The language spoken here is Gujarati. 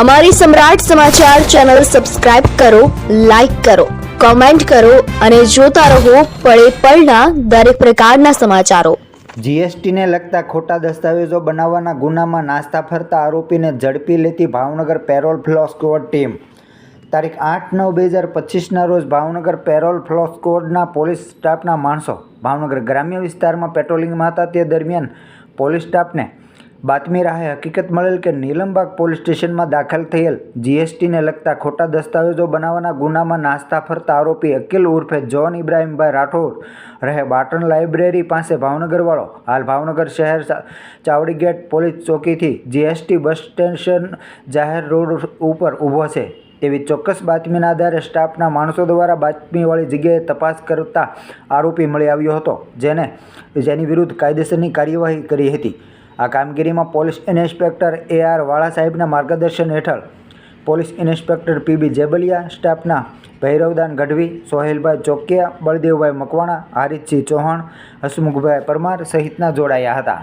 અમારી સમ્રાટ સમાચાર ચેનલ સબસ્ક્રાઇબ કરો, લાઇક કરો, કોમેન્ટ કરો અને જોતા રહો પળે પળના દરેક પ્રકારના સમાચારો. જીએસટીને લગતા ખોટા દસ્તાવેજો બનાવવાના ગુનામાં નાસ્તા ફરતા આરોપીને ઝડપી લેતી Bhavnagar parole furlough squad team. તારીખ આઠ નવ બે હજાર પચીસના રોજ ભાવનગર પેરોલ ફ્લો સ્ક્વોડના પોલીસ સ્ટાફના માણસો, ભાવનગર ગ્રામ્ય વિસ્તારમાં પેટ્રોલિંગમાં હતા તે દરમિયાન પોલીસ સ્ટાફને બાતમી રાહે હકીકત મળેલ કે નીલમબાગ પોલીસ સ્ટેશનમાં દાખલ થયેલ જીએસટીને લગતા ખોટા દસ્તાવેજો બનાવવાના ગુનામાં નાસ્તા ફરતા આરોપી અકીલ ઉર્ફે જોન ઇબ્રાહીમભાઈ રાઠોડ રહે બાટન લાઇબ્રેરી પાસે ભાવનગરવાળો. હાલ ભાવનગર શહેર ચાવડી ગેટ પોલીસ ચોકીથી જીએસટી બસ સ્ટેશન જાહેર રોડ ઉપર ઊભો છે. તેવી ચોક્કસ બાતમીના આધારે સ્ટાફના માણસો દ્વારા બાતમીવાળી જગ્યાએ તપાસ કરતા આરોપી મળી આવ્યો હતો, જેને, જેની વિરુદ્ધ કાયદેસરની કાર્યવાહી કરી હતી. આ કામગીરીમાં પોલીસ ઇન્સ્પેક્ટર એ આર વાળા સાહેબના માર્ગદર્શન હેઠળ પોલીસ ઇન્સ્પેક્ટર પીબી જેબલિયા, સ્ટાફના ભૈરવદાન ગઢવી, સોહેલભાઈ ચોકિયા, બળદેવભાઈ મકવાણા, હારિતસિંહ ચૌહાણ, હસમુખભાઈ પરમાર સહિતના જોડાયા હતા.